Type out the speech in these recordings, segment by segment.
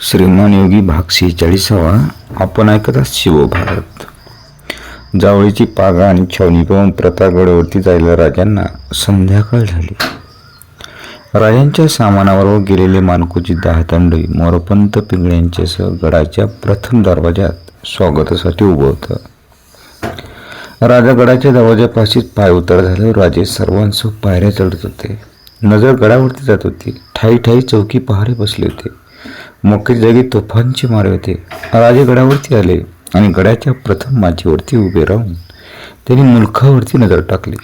श्रीमान योगी भाग शेहेचाळीसावा आपण ऐकत आहात शिवभारत जावळीची पागा आणि छावणी पाहून प्रतापगडावरती जायला राजांना संध्याकाळ झाली. राजांच्या सामानावर गेलेले मानकोची दहा तंडे मोरपंत पिंगळ्यांच्यासह गडाच्या प्रथम दरवाजात स्वागतासाठी उभं होतं. राजा गडाच्या दरवाजापाशीच पाय उतर झाल्यावर राजे सर्वांसह पायऱ्या चढत होते. नजर गडावरती जात होती. ठाई ठाई चौकी पहारे बसले होते. मोके जागी तोफांचे मारे होते. राजे गडावरती आले आणि गडाच्या प्रथम माचीवरती उभे राहून त्यांनी मुलखावरती नजर टाकली.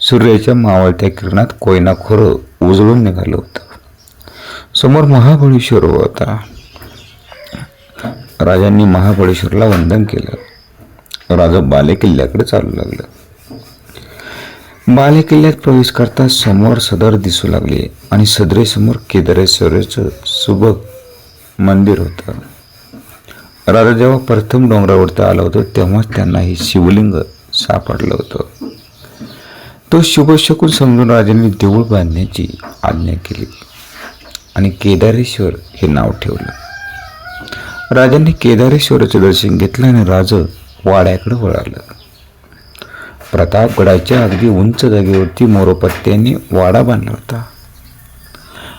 सूर्याच्या मावळत्या किरणात कोयना खोरं उजळून निघालं होतं. समोर महाबळेश्वर होता. राजांनी महाबळेश्वरला वंदन केलं. राजा बालेकिल्ल्याकडे चालू लागलं. बालेकिल्ल्यात प्रवेश करता समोर सदर दिसू लागले आणि सदरेसमोर केदारेश्वराचं सुबक मंदिर होतं. राजा जेव्हा प्रथम डोंगरावरती आला होता तेव्हाच त्यांना हे शिवलिंग सापडलं होतं. तो शुभशकून समजून राजांनी देऊळ बांधण्याची आज्ञा केली आणि केदारेश्वर हे नाव ठेवलं. राजांनी केदारेश्वराचं दर्शन घेतलं आणि राज वाड्याकडे वळालं. प्रतापगडाच्या अगदी उंच जागेवरती मोरोपत्त्यांनी वाडा बांधला होता.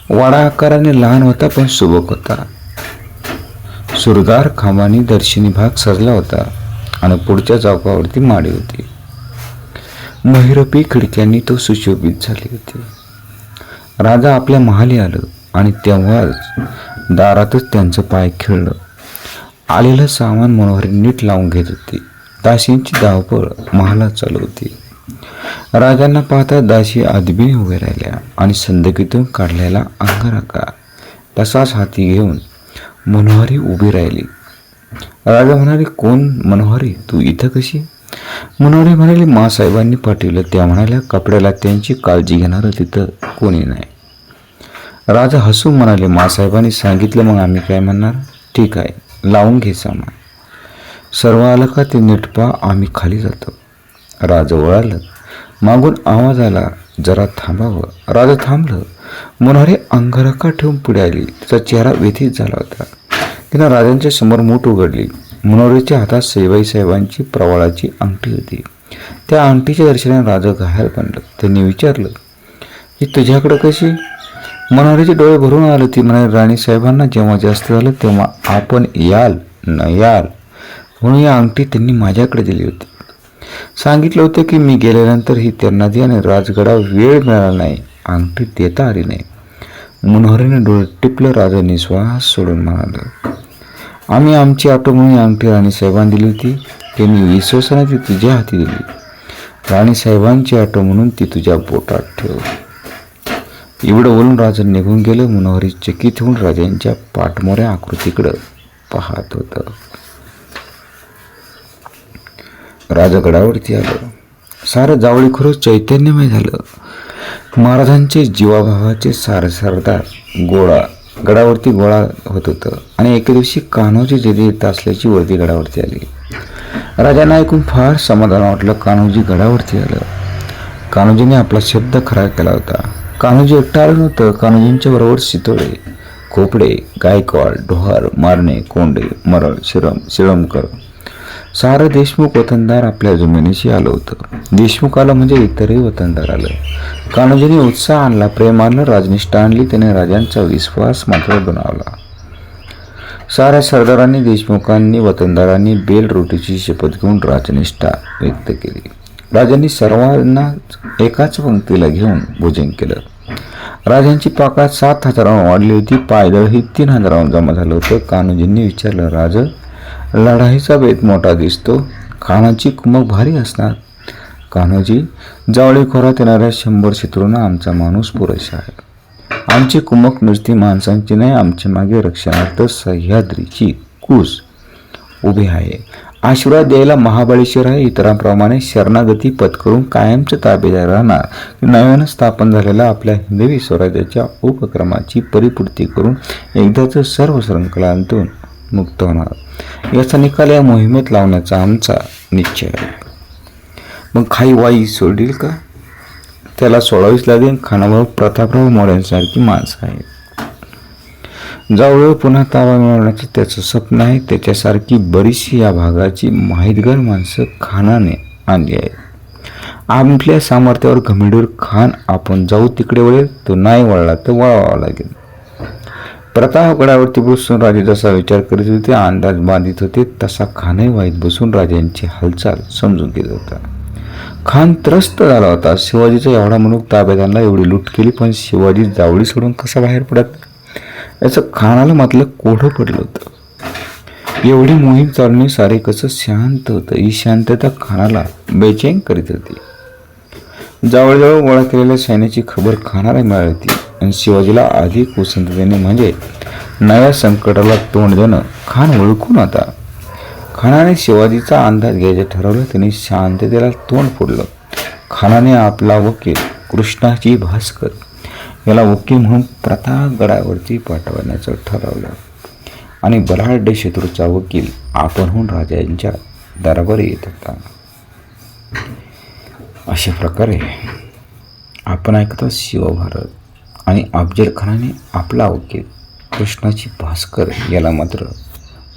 वाडा आकाराने लहान होता पण सुबक होता. सुरगार खांबानी दर्शनी भाग सजला होता आणि पुढच्या चौकावरती माडी होती. महिरपी खिडक्यांनी तो सुशोभित झाली होती. राजा आपल्या महाली आलं आणि तेव्हाच दारातच त्यांचं पाय खेळलं. आलेलं सामान मनोहरी नीट लावून घेत होती. दासींची धावपळ महालात चालू होती. राजांना पाहता दासी आदबीने उभ्या राहिल्या आणि संदकीतून काढलेला अंगाराका. तसाच हाती घेऊन मनोहरी उभी राहिली. राजा म्हणाले कोण मनोहरी? तू इथं कशी? मनोहरी म्हणाले मासाहेबांनी पाठवलं. त्या म्हणाल्या कपड्याला त्यांची काळजी घेणारं तिथं कोणी नाही. राजा हसून म्हणाले मासाहेबांनी सांगितलं मग आम्ही काय म्हणणार? ठीक आहे लावून घे सामान. सर्व आलं का ते निटपा आम्ही खाली जातो. राजा वळालं. मागून आवाज आला जरा थांबावं. राजा थांबलं. मनोहरी अंगरखा ठेवून पुढे आली. तिचा चेहरा व्यथित झाला होता. तिनं राजांच्या समोर मूठ उघडली. मनोहरीच्या हातात सेवाई साहेबांची प्रवाळाची अंगठी होती. त्या अंगठीच्या दर्शनाने राजा घायल बनलं. त्यांनी विचारलं की तुझ्याकडं कशी? मनोहरीचे डोळे भरून आले. ती म्हणाली राणी साहेबांना जेव्हा जास्त झालं तेव्हा आपण याल न याल. म्हणून या अंगठी त्यांनी माझ्याकडे दिली होती. सांगितलं होतं की मी गेल्यानंतर ही त्यांना दे आणि राजगडा वेळ मिळाला नाही. अंगठी देता आली नाही. मनोहरीने डोळे टिपलं राजांनी श्वास सोडून म्हणालं आम्ही आमची ऑटो म्हणून ही अंगठी राणी साहेबांना दिली होती. त्यांनी विश्वासाने ती तुझ्या हाती दिली. राणी साहेबांची आटो म्हणून ती तुझ्या बोटात ठेव एवढं बोलून राजा निघून गेलं. मनोहरी चकित होऊन राजांच्या पाठमोऱ्या आकृतीकडं पाहत होतं. राजगडावरती आलं. सारं जावळी खरंच चैतन्यमय झालं. महाराजांचे जीवाभावाचे सार सरदार गोळा गडावरती गोळा होत होतं. आणि एके दिवशी कान्होजी जेदी येत असल्याची वर्दी गडावरती आली. राजांना ऐकून फार समाधान वाटलं कान्होजी गडावरती आलं. कान्होजीने आपला शब्द खरा केला होता. कान्होजी एकटा आलं नव्हतं. कान्होजींच्या बरोबर शितोळे खोपडे गायकवाड डोहार मारणे कोंडे मरळ शिरम शिळमकर सारं देशमुख वतनदार आपल्या जमिनीशी आलं होतं. देशमुख आलं म्हणजे इतरही वतनदार आलं. कान्होजीने उत्साह आणला प्रेम आणलं राजनिष्ठा आणली त्याने राजांचा विश्वास मात्र बनवला. साऱ्या सरदारांनी देशमुखांनी वतनदारांनी बेल रोटीची शपथ घेऊन राजनिष्ठा व्यक्त केली. राजांनी सर्वांना एकाच पंक्तीला घेऊन भोजन केलं. राजांची पाकात सात हजारांवर वाढली होती पायदळ ही तीन हजारांवर जमा झालं होतं. कान्होजींनी विचारलं राज लढाईचा बेत मोठा दिसतो. खानाची कुमक भारी असणार. कान्होजी जावळीखोरात येणाऱ्या शंभर शत्रूंना आमचा माणूस पुरेसा आहे. आमची कुमक नुसती माणसांची नाही आमच्या मागे रक्षणार्थ सह्याद्रीची कूस उभी आहे. आशीर्वाद द्यायला महाबळेश्वर आहे इतरांप्रमाणे शरणागती पत्करून कायमचे ताबेदार राहणार. नव्यानं स्थापन झालेल्या आपल्या हिंदवी स्वराज्याच्या उपक्रमाची परिपूर्ती करून एकदाच सर्व श्रंखलांतून मुक्त होणार. याचा निकाल या मोहिमेत लावण्याचा आमचा निश्चय आहे. मग खाई वाई सोडील का? त्याला सोडावीच लागेल. खानाभाऊ प्रतापराव मोऱ्यांसारखी माणसं आहेत. जावळ पुन्हा ताबा मिळवण्याचं त्याचं स्वप्न आहे. त्याच्यासारखी बरीचशी या भागाची माहितगार माणसं खानाने आणली आहेत. आपल्या सामर्थ्यावर घमिडूर खान आपण जाऊ तिकडे वळेल. तो नाही वळला तर वळावा लागेल. प्रतापगडावरती बसून राजे जसा विचार करीत होते अंदाज बांधित होते तसा खानही वाईत बसून राजांची हालचाल समजून घेत होता. खान त्रस्त झाला होता. शिवाजीचा एवढा मनुक ताब्यादांना एवढी लूट केली पण शिवाजी जावळी सोडून कसा बाहेर पडत? याचं खानाला मात्र कोढं पडलं होतं. एवढी मोहीम चालणे सारे कसं शांत होतं. ही शांतता खानाला बेचैन करीत होती. जवळजवळ गोळा केलेल्या सैन्याची खबर खानाला मिळाली होती. आणि शिवाजीला अधिक उसंततेने म्हणजे नव्या संकटाला तोंड देणं. खान ओळखून होता खानाने शिवाजीचा अंदाज घ्यायचं ठरवलं त्यांनी शांततेला तोंड फोडलं. खानाने आपला वकील कृष्णाची भास्कर याला वकील म्हणून प्रतापगडावरती पाठवण्याचं ठरवलं. आणि बलाढ्य शत्रूचा वकील आपणहून राजांच्या दरबारी येत होता. अशा प्रकारे आपण ऐकतो शिवभारत. आणि अफजल खानाने आपला वकील कृष्णाची भास्कर याला मात्र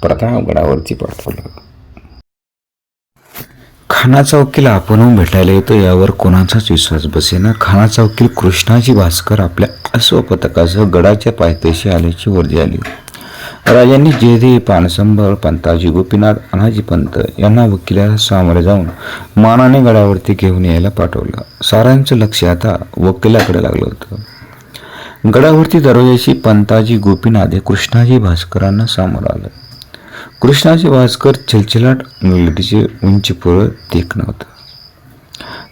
प्रतापगडावरती पाठवलं. खानाचा वकील आपणहून भेटायला येतो यावर कोणाचाच विश्वास बसेना. खानाचा वकील कृष्णाजी भास्कर आपल्या अश्वपथकासह गडाच्या पायथ्याशी आल्याची वर्दी आली. राजांनी जेधे पानसंभर पंताजी गोपीनाथ अनाजी पंत यांना वकिलाला सामोरे जाऊन मानाने गडावरती घेऊन यायला पाठवलं. साऱ्यांचं लक्ष आता वकिलाकडे लागलं होतं. गडावरती दरवाजाशी पंताजी गोपीनाथ हे कृष्णाजी भास्करांना समोर आलं. कृष्णाजी भास्कर छलछलाट मिलटीचे उंच फळ देखणं होतं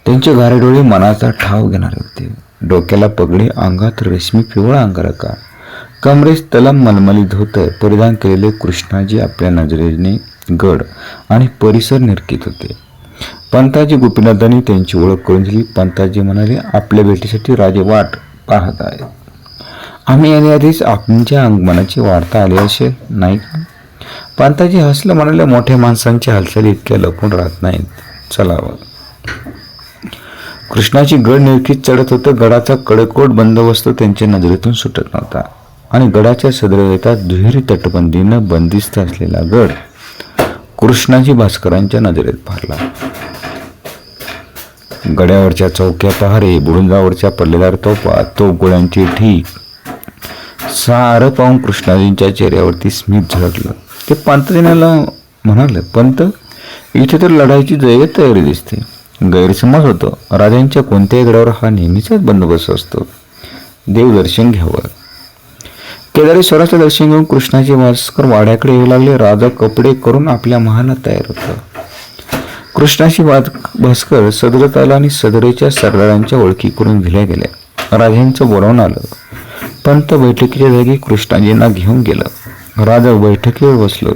त्यांचे गारे डोळे मनाचा ठाव घेणारे होते. डोक्याला पगडी अंगात रेशमी पिवळा अंगारका. कमरेस तलम मलमली धोतर परिधान केलेले कृष्णाजी आपल्या नजरेने गड आणि परिसर निरकित होते. पंताजी गोपीनाथांनी त्यांची ओळख करून दिली. पंताजी म्हणाले आपल्या भेटीसाठी राजे वाट पाहत आहेत. आम्ही येण्याआधीच आमच्या मनाची वार्ता आली असेल नाही का? पंताजी हसलं म्हणाले मोठ्या माणसांच्या हालचाली इतक्या लपून राहत नाहीत. चलावं कृष्णाची गड निरखीत चढत होतं. गडाचा कडकोट बंदोबस्त त्यांच्या नजरेतून सुटत नव्हता. आणि गडाच्या सदरवेतात दुहेरी तटबंदीनं बंदिस्त असलेला गड कृष्णाजी भास्करांच्या नजरेत भरला गड्यावरच्या चौक्या पहारे बुरुंजावरच्या पडलेल्या तोफा तोफ गोळ्यांची ठीक सारं पाहून कृष्णाजींच्या चेहऱ्यावरती स्मित झळकलं. ते पंतजनाला म्हणाले पंत इथे तर लढाईची जय तयारी दिसते. गैरसमज होतो. राजांच्या कोणत्याही गडावर हा नेहमीचाच बंदोबस्त असतो. देवदर्शन घ्यावं. केदारेश्वराचं दर्शन घेऊन कृष्णाचे भास्कर वाड्याकडे येऊ लागले. राजा कपडे करून आपल्या महालात तयार होतं. कृष्णाशी वाद भास्कर सदरताला आणि सदरेच्या सरदारांच्या ओळखी करून दिल्या गेल्या. राजांचं बोलावून आलं. पंत बैठकीच्या जागी कृष्णाजींना घेऊन गेलं. राजा बैठकीवर बसलो.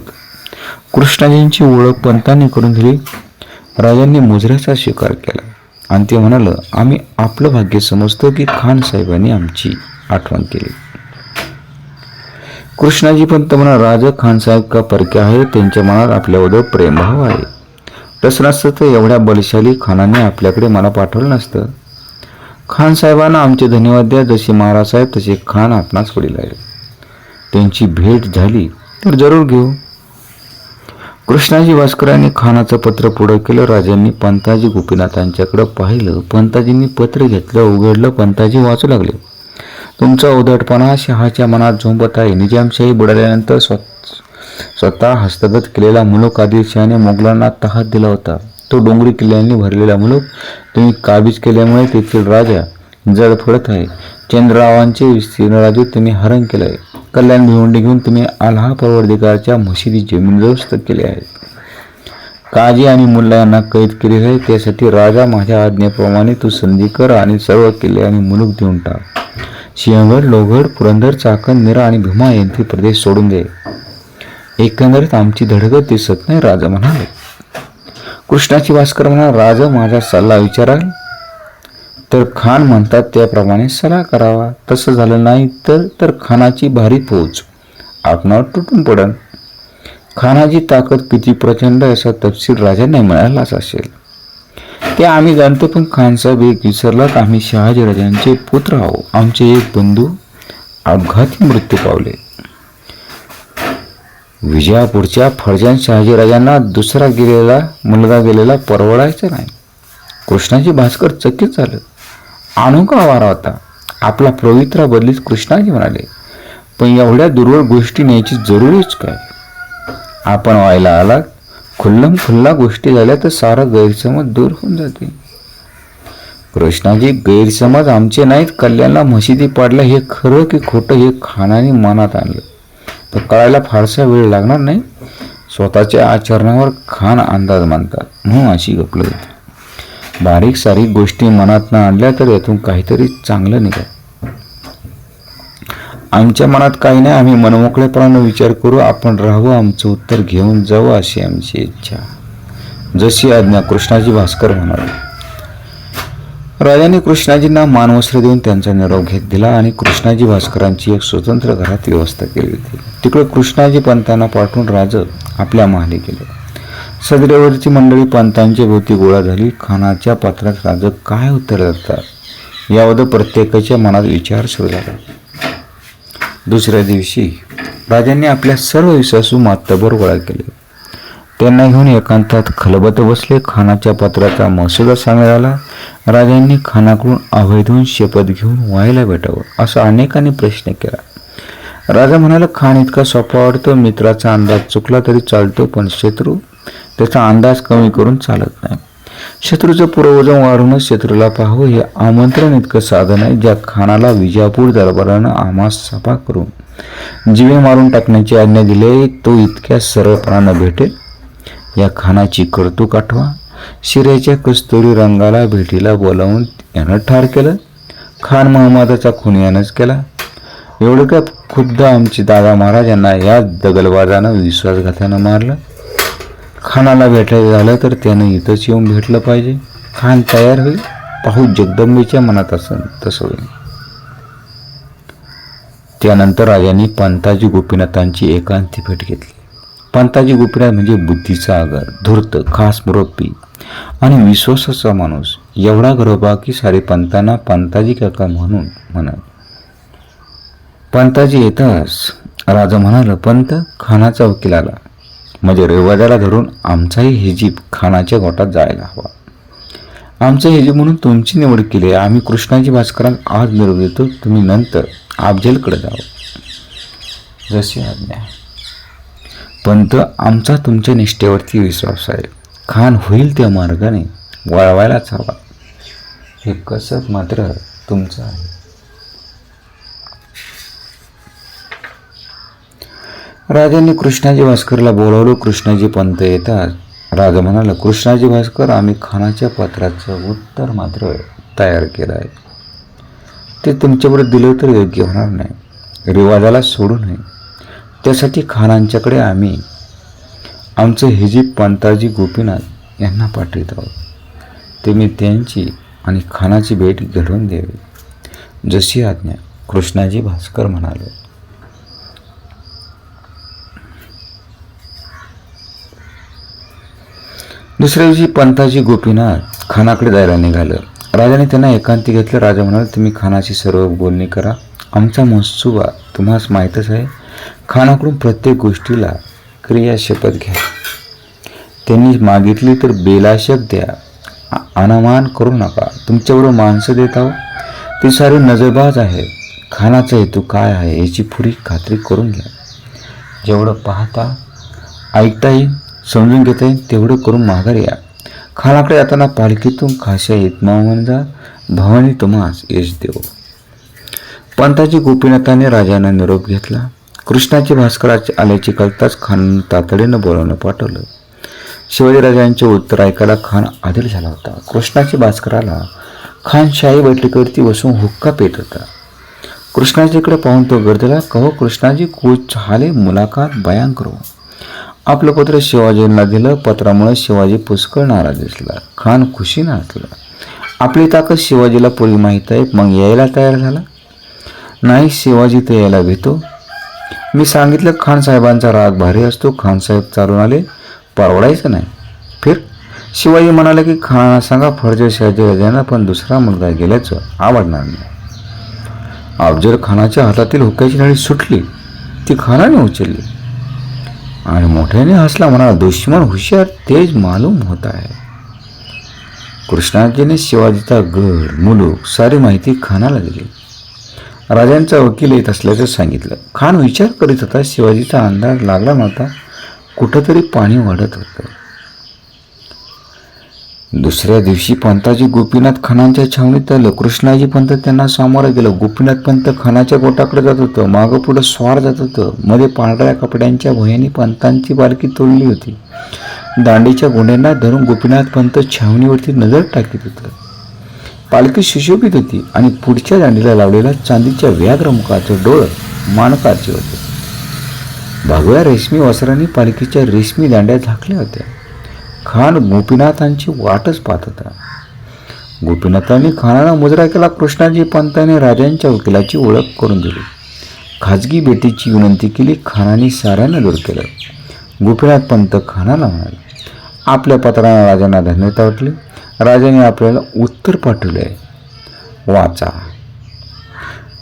कृष्णाजींची ओळख पंतांनी करून दिली. राजांनी मुजऱ्याचा स्वीकार केला. आणि ते म्हणाल आम्ही आपलं भाग्य समजतो की खान साहेबांनी आमची आठवण केली. कृष्णाजी पंत म्हणा राजा खान साहेब का परके आहे त्यांच्या मनात आपल्याबद्दल प्रेमभाव आहे. तसं नसतं तर एवढ्या बलशाली खानाने आपल्याकडे मला पाठवलं नसतं. खान साहेबांना आमचे धन्यवाद द्या. जसे महाराज साहेब तसे खान आपणास वडील आहे त्यांची भेट झाली तर जरूर घेऊ. कृष्णाजी भास्करांनी खानाचं पत्र पुढं केलं. राजांनी पंताजी गोपीनाथांच्याकडं पाहिलं. पंताजींनी पत्र घेतलं उघडलं. पंताजी वाचू लागले. तुमचा उदटपणा शहाच्या मनात झोंबत आहे निजामशाही बुडाल्यानंतर स्व स्वतः हस्तगत केलेला मुलूक आदिलशहाने मोगलांना तहात दिला होता. तो डोंगरी किल्ल्यांनी भरलेला मुलुक तुम्ही काबीज केल्यामुळे तेथील राजा जड फडत आहे. चंद्ररावांचे विस्तीर्ण राजे तुम्ही हरण केलं आहे कल्याण भिवंडी घेऊन तुम्ही आल्हा परवर्दिकारच्या मशिदी जमीनदोस्त केले आहेत काजी आणि मुल्ला यांना कैद केले आहे. त्यासाठी राजा माझ्या आज्ञेप्रमाणे तू संधी कर आणि सर्व किल्ले आणि मुलूक देऊन टाक. सिंहगड लोहगड पुरंदर चाकण निरा आणि भीमा यांचे प्रदेश सोडून दे. एकंदरीत आमची धडगत दिसत नाही राजा म्हणाले. कृष्णाची भास्कर म्हणा राजा माझा सल्ला विचाराल. तर खान म्हणतात त्याप्रमाणे सल्ला करावा. तसं झालं नाही तर तर खानाची भारी पोच. आपणावर तुटून पडन. खानाची ताकद किती प्रचंड असा तपशील राजांना मिळालाच असेल. ते आम्ही जाणतो पण खानसाहेब एक विसरलात आम्ही शहाजी राजांचे पुत्र आहो आमचे एक बंधू अपघाती मृत्यू पावले. विजयापूरच्या फळजान शहाजीराजांना दुसरा गेलेला मुलगा गेलेला परवडायचा नाही. कृष्णाजी भास्कर चकित झालं. अनोखा वारा होता. आपला पवित्रा बदलीत कृष्णाजी म्हणाले पण एवढ्या दुर्वळ गोष्टी न्यायची जरुरीच काय? आपण व्हायला आला खुल्लम खुल्ला गोष्टी झाल्या तर सारा गैरसमज दूर होऊन जाते. कृष्णाजी गैरसमज आमचे नाहीत कल्याणला मशिदी पाडल्या हे खरं की खोटं हे खानाने मनात आणलं. तर कळायला फारसा वेळ लागणार नाही. स्वतःच्या आचरणावर खान अंदाज मानतात म्हणून अशी गपलं होती. बारीक सारीक गोष्टी मनात न आणल्या तर यातून काहीतरी चांगलं निघाल. आमच्या मनात काही नाही आम्ही मनमोकळेपणानं विचार करू आपण राहू आमचं उत्तर घेऊन जाऊ अशी आमची इच्छा. जशी आज्ञा कृष्णाजी भास्कर म्हणाले राजाने कृष्णाजींना मानवस्त्र देऊन त्यांचा निरोप घेत दिला आणि कृष्णाजी भास्करांची एक स्वतंत्र घरात व्यवस्था केली होती. तिकडे कृष्णाजी पंतांना पाठवून राज आपल्या महाली गेले. सदरेवरची मंडळी पंतांच्या भोवती गोळा झाली. खानाच्या पात्रात राज काय उत्तर देतात? याबद्दल प्रत्येकाच्या मनात विचार सुरू झाला. दुसऱ्या दिवशी राजांनी आपल्या सर्व विश्वासू मातबर गोळा केले. त्यांना घेऊन एकांतात खलबत बसले. खानाच्या पत्राचा मसुदा सांगण्यात आला. राजांनी खानाकडून अवैधून शपथ घेऊन व्हायला भेटावं असा अनेकांनी प्रश्न केला. राजा म्हणाला खान इतका सोपा वाटतो. मित्राचा अंदाज चुकला तरी चालतो पण शत्रू त्याचा अंदाज कमी करून चालत नाही. शत्रूचं पूर्वजन वाढूनच शत्रूला पाहावं हे आमंत्रण इतकं साधन आहे ज्या खानाला विजापूर दरबारानं आम्हास सफा करून जीवे मारून टाकण्याची आज्ञा दिली तो इतक्या सरळपणानं भेटेल. या खानाची कर्तुक आठवा. शिऱ्याच्या कस्तुरी रंगाला भेटीला बोलावून यानं ठार केलं. खान महम्मदाचा खून यानंच केला. एवढं का खुद्द आमचे दादा महाराजांना या दगलबाजानं विश्वासघातानं मारलं? खानाला भेटायचं झालं तर त्यानं इथंच येऊन भेटलं पाहिजे. खान तयार होईल. पाहू जगदंबेच्या मनात असं तसं होईल. त्यानंतर राजांनी पंताजी गोपीनाथांची एकांती भेट घेतली. पंताजी गोपीनाथ म्हणजे बुद्धीचा आगर धूर्त खास मुरब्बी. आणि विश्वासाचा माणूस एवढा गरोबा की सारे पंतांना पंताजी काका म्हणून म्हणत. पंताजी येताच राजा म्हणाला पंत खानाचा वकील आला. म्हणजे रेवाजाला धरून आमचाही हिजीब खानाच्या गोटात जायला हवा. आमचं हिजीब म्हणून तुमची निवड केली आहे. आम्ही कृष्णाजी भास्करांना आज निरोप देतो. तुम्ही नंतर अफजलकडे जावं. जशी आज्ञा. पंत आमचा तुमच्या निष्ठेवरती विश्वास आहे. खान होईल त्या मार्गाने वळवायलाच हवा. हे कसब मात्र तुमचं आहे. राजांनी कृष्णाजी भास्करला बोलावलं. कृष्णाजी पंत येतात. राजा म्हणाला कृष्णाजी भास्कर आम्ही खानाच्या पत्राचं उत्तर मात्र तयार केलं आहे. ते तुमच्याबरोबर दिलं तर योग्य होणार नाही. रिवाजाला सोडू नये. त्यासाठी खानांच्याकडे आम्ही आमचे हिजी पंताजी गोपीनाथ यांना पाठवित आहोत. तुम्ही त्यांची आणि खानाची भेट घडवून द्यावी. जशी आज्ञा कृष्णाजी भास्कर म्हणाले. दुसऱ्या दिवशी पंताजी गोपीनाथ खानाकडे जायला निघालं. राजाने त्यांना एकांती घेतलं. राजा म्हणाला तुम्ही खानाची सर्व बोलणी करा. आमचा महसूबा तुम्हास माहीतच आहे. खानाकडून प्रत्येक गोष्टीला क्रिया शपथ घ्या. त्यांनी मागितली तर बेलाशक द्या. अनामान करू नका. तुमच्याबरोबर माणसं देत आहो. ते सारे नजरबाज आहे खानाचा हेतू काय आहे याची पुरी खात्री करून घ्या. जेवढं पाहता ऐकता येईल समजून घेता येईल तेवढं करून माघार या. खानाकडे येताना पालखीतून खाशा येत जा. भवानी तुम्हास यश देव. पंताची गोपीनाथाने राजांना निरोप घेतला. कृष्णाचे भास्कराचे आल्याची कळताच खान तातडीनं बोलावणं पाठवलं. शिवाजीराजांचे उत्तर ऐकायला खान आदिल झाला होता. कृष्णाची भास्कराला खान शाही बैठकीवरती बसून हुक्का पेत होता. कृष्णाजीकडे पाहून तो गर्दला कहो कृष्णाजी कुछ हाले मुलाखत बयान करू. आपलं पत्र शिवाजींना दिलं. पत्रामुळे शिवाजी पुष्कळ नाराज दिसला. खान खुशीनं हसला. आपली ताकद शिवाजीला पूर्वी माहीत आहे. मग यायला तयार झाला? नाही शिवाजी तर यायला भेटो. मी सांगितलं खान साहेबांचा राग भारी असतो. खान साहेब चालून आले. परवडायचं नाही. फिर शिवाजी म्हणाले की खानाला सांगा फर्ज शहाजीराजांना पण दुसरा मुलगा गेल्याचं आवडणार नाही. अफजल खानाच्या हातातील हुक्याची नळी सुटली ती खानाने उचलली. आणि मोठ्याने हसला म्हणाला दुश्मन हुशार तेज मालूम होत आहे. कृष्णाजीने शिवाजीचा गड मुलूक सारी माहिती खानाला दिली. राजांचा वकील येत असल्याचं सांगितलं. खान विचार करीत होता शिवाजीचा अंदाज लागला नव्हता कुठंतरी पाणी वाढत होतं. दुसऱ्या दिवशी पंताजी गोपीनाथ खानांच्या छावणीत आलं कृष्णाजी पंत त्यांना सामोरं गेलं. गोपीनाथ पंत खानाच्या गोटाकडे जात होतं मागं पुढं स्वार जात होतं. मध्ये पांढऱ्या कपड्यांच्या भयाने पंतांची बालकी तोडली होती. दांडीच्या गोंड्यांना धरून गोपीनाथ पंत छावणीवरती नजर टाकीत होतं. पालखी सुशोभित होती आणि पुढच्या दांडीला लावलेल्या चांदीच्या व्याघ्रमुखाचे डोळं मानकाचे होते. भगव्या रेशमी वस्त्रांनी पालखीच्या रेशमी दांड्या झाकल्या होत्या. खान गोपीनाथांची वाटच पाहत होता. गोपीनाथांनी खानाला मुजरा केला कृष्णाजी पंताने राजांच्या वकिलाची ओळख करून दिली. खाजगी भेटीची विनंती केली खानाने साऱ्यांना दूर केलं. गोपीनाथ पंत खानाला म्हणाले आपल्या पत्राने राजांना धन्यता वाटली. राजाने आपल्याला उत्तर पाठवले आहे वाचा.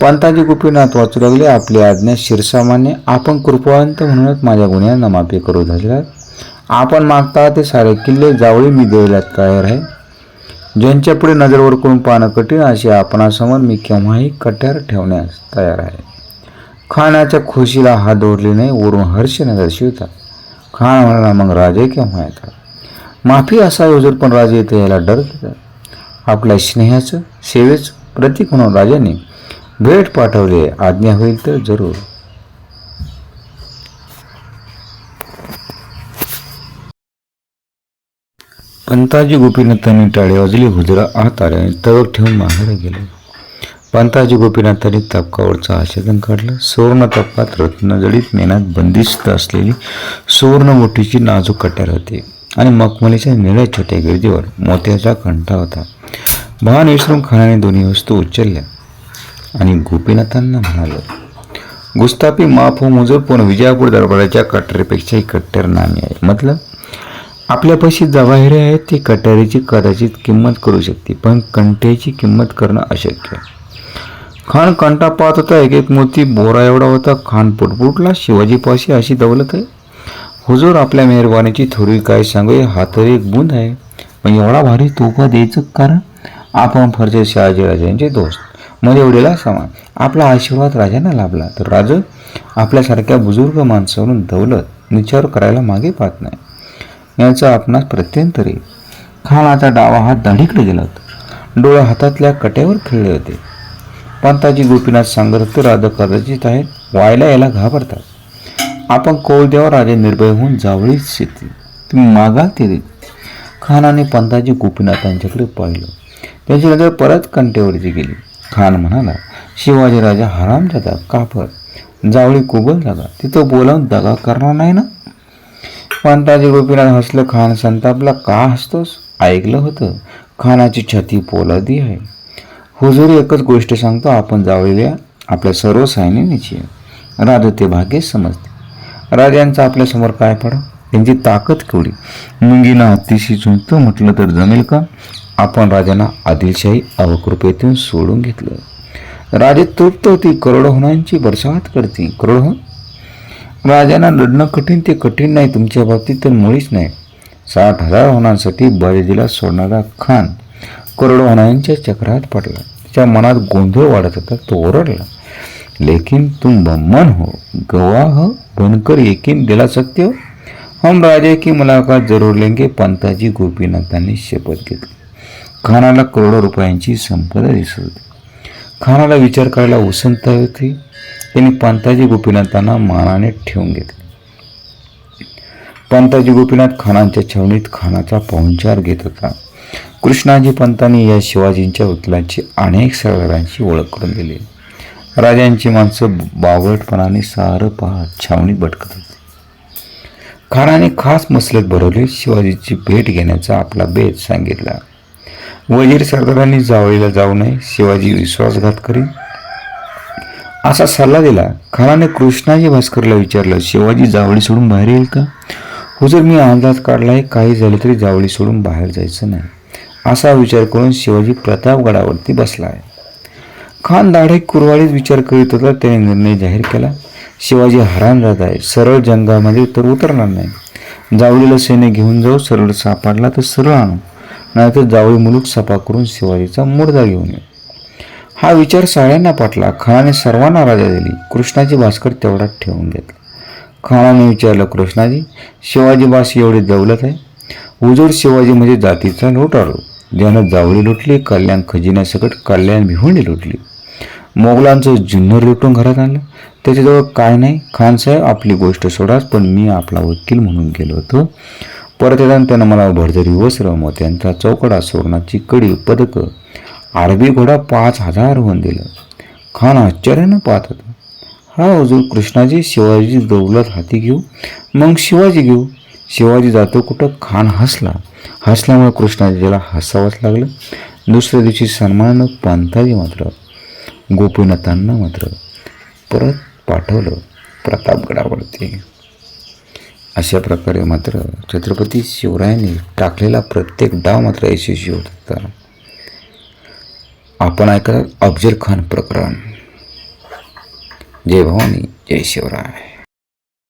पंताजी गोपीनाथ वाचू लागले. आपली आज्ञा शिरसामान्य आपण कृपवंत म्हणूनच माझ्या गुन्ह्यांना माफी करू धरला आपण मागता ते सारे किल्ले जावळी मी द्यायला तयार आहे. ज्यांच्यापुढे नजरवर करून पाहणं कठीण असे आपणासमोर मी केव्हाही कट्यार ठेवण्यास तयार आहे. खानाच्या खुशीला हात जोडले नाही वरून हर्षने दर्शविता खान म्हणाला मग राजे केव्हा येतात? माफी असा योजर पण राजे येथे याला डर आपल्या स्नेहाचं सेवेचं प्रतीक म्हणून राजाने भेट पाठवले. आज्ञा होईल तर जरूर. पंताजी गोपीनाथांनी टाळे वाजली हुजरा आत आले आणि तळक ठेवून माघारी गेले. पंताजी गोपीनाथांनी तपकावरचं आच्छादन काढलं. सुवर्ण तपकात रत्नजडीत मेनात बंदिस्त असलेली सुवर्ण मोठीची नाजूक कट्यार होती. आणि मखमलीच्या निळ्या छोट्या गिरदीवर मोत्याचा कंठा होता. भान विसरून खानाने दोन्ही वस्तू उचलल्या आणि गोपीनाथांना म्हणालं गुस्तापी माफ हो मुजर पण विजयापूर दरबाराच्या कटरीपेक्षाही कट्टर नामी आहे. मतलब आपल्यापाशी जवाहिरे आहेत ती कटारीची कदाचित किंमत करू शकते पण कंट्याची किंमत करणं अशक्य आहे. खान कंटा पाहत होता एक एक मोती बोरा एवढा होता खान पुटपुटला शिवाजीपाशी अशी दौलत आहे? हुजूर आपल्या मेहरबानीची थोडी काय सांगू हा तर एक बुंद आहे. पण एवढा भारी तोफा द्यायचं कारण आपण फरजे शहाजी राजांचे दोस्त. मध्ये एवढेला समान. आपला आशीर्वाद राजांना लाभला. तर राज आपल्यासारख्या बुजुर्ग माणसावरून दौलत विचार करायला मागे पाहत नाही. याचा आपणास प्रत्यंतरी खानाचा डावा हात दाढीकडे गेला होता. डोळे हातातल्या कट्यावर खेळले होते. पंताजी गोपीनाथ सांगत होते राजा कदाचित आहेत व्हायला याला घाबरतात. आपण कौल निर्भय होऊन जावळीच शेती तुम्ही मागा ते देईल खानाने पंताजी गोपीनाथांच्याकडे पाहिलं. त्यांची नजर परत कंटेवरती गेली. खान म्हणाला शिवाजी राजा हरामजादा कापर जावळी कुबल जागा. तिथं बोलावून दगा करणार नाही ना? पंताजी गोपीनाथ हसलं. खान संतापला का हसतोस? ऐकलं होतं. खानाची छाती पोलादी आहे. हुजूर एकच गोष्ट सांगतो. आपण जावळीला आपल्या सर्व सैन्याची राजते ते समजते. राजांचं आपल्यासमोर काय पडा. त्यांची ताकद केवढी? मुंगीना हत्तीशी झुंजतो म्हटलं तर जमेल का? आपण राजांना आदिलशाही अवकृपेतून सोडून घेतलं. राजे तृप्त होती. करोडोहनांची बरसात करती. करोड राजांना लढणं कठीण ते कठीण नाही. तुमच्या बाबतीत तर मुळीच नाही. साठ हजार होणांसाठी बळीदिला सोडणारा खान करोडोहनांच्या चक्रात पडला. त्याच्या मनात गोंधळ वाढत होता. तो ओरडला. लेकिन तुम बम्मन हो. गवाह बनकर यकीन दिला सकते हो हम राजे की मुलाकात जरूर लेंगे पंताजी गोपीनाथांनी शपथ घेतली. खानाला करोडो रुपयांची संपदा दिसत होती. खानाला विचार करायला उसंत होती. त्यांनी पंताजी गोपीनाथांना मानाने ठेवून घेतले. पंताजी गोपीनाथ खानांच्या छावणीत खानाचा पाहुणचार घेत होता. कृष्णाजी पंतांनी या शिवाजींच्या वकिलांची अनेक सरदारांची ओळख करून दिली. राजांची माणसं बावळटपणाने सारं पाहत छावणीत भटकत होती. खानाने खास मसलत भरवले. शिवाजीची भेट घेण्याचा आपला बेत सांगितला. वजीर सरदारांनी जावळीला जाऊ नये शिवाजी विश्वासघात करी असा सल्ला दिला. खानाने कृष्णाजी भास्करला विचारलं शिवाजी जावळी सोडून बाहेर येईल का? हुजूर मी अंदाज काढलाय. काही झाले तरी जावळी सोडून बाहेर जायचं नाही. असा विचार करून शिवाजी प्रतापगडावरती बसला आहे. खान हे कुरवाळीत विचार करीत होता त्याने निर्णय जाहीर केला. शिवाजी हरान जात आहे. सरळ जंगामध्ये तर उतरणार नाही. जावळीला सैन्य घेऊन जाऊ सरळ सापडला तर सरळ आणू. नाहीतर जावळी मुलूक सपा करून शिवाजीचा मुर्दा घेऊन येऊ. हा विचार साळ्यांना पाटला. खानाने सर्वांना राजा दिली. कृष्णाची भास्कर तेवढाच ठेवून घेतला. खानाने विचारलं कृष्णाजी शिवाजी बास एवढी दौलत आहे? उजड शिवाजी म्हणजे जातीचा लोटारो ज्यानं जावळी लुटली कल्याण खजिन्यासकट कल्याण भिवंडी लुटली. मोगलांचं जुन्नर लुटून घरात आणलं. त्याच्याजवळ काय नाही. खानसाहेब आपली गोष्ट सोडाच पण मी आपला वकील म्हणून गेलो होतो. परत येताना त्यानं मला भरजरी वस्त्र मोत्यांचा चौकडा सुवर्णाची कडी पदकं आरबी घोडा पाच हजार होऊन दिलं. खान आश्चर्यानं पाहत होता. हा हजूर कृष्णाजी शिवाजी दौलत हाती घेऊ मग शिवाजी घेऊ. शिवाजी जातो कुठं खान हसला. हसल्यामुळे कृष्णाजीला हसावंच लागलं. दुसऱ्या दिवशी सन्मानानं पंथाजी मात्र गोपीनाथांना मात्र परत पाठवलं प्रतापगडावरती. अशा प्रकारे मात्र छत्रपती शिवरायांनी टाकलेला प्रत्येक डाव मात्र यशस्वी होत होता. आपण ऐकलं अफजल खान प्रकरण. जय भवानी जय शिवराय.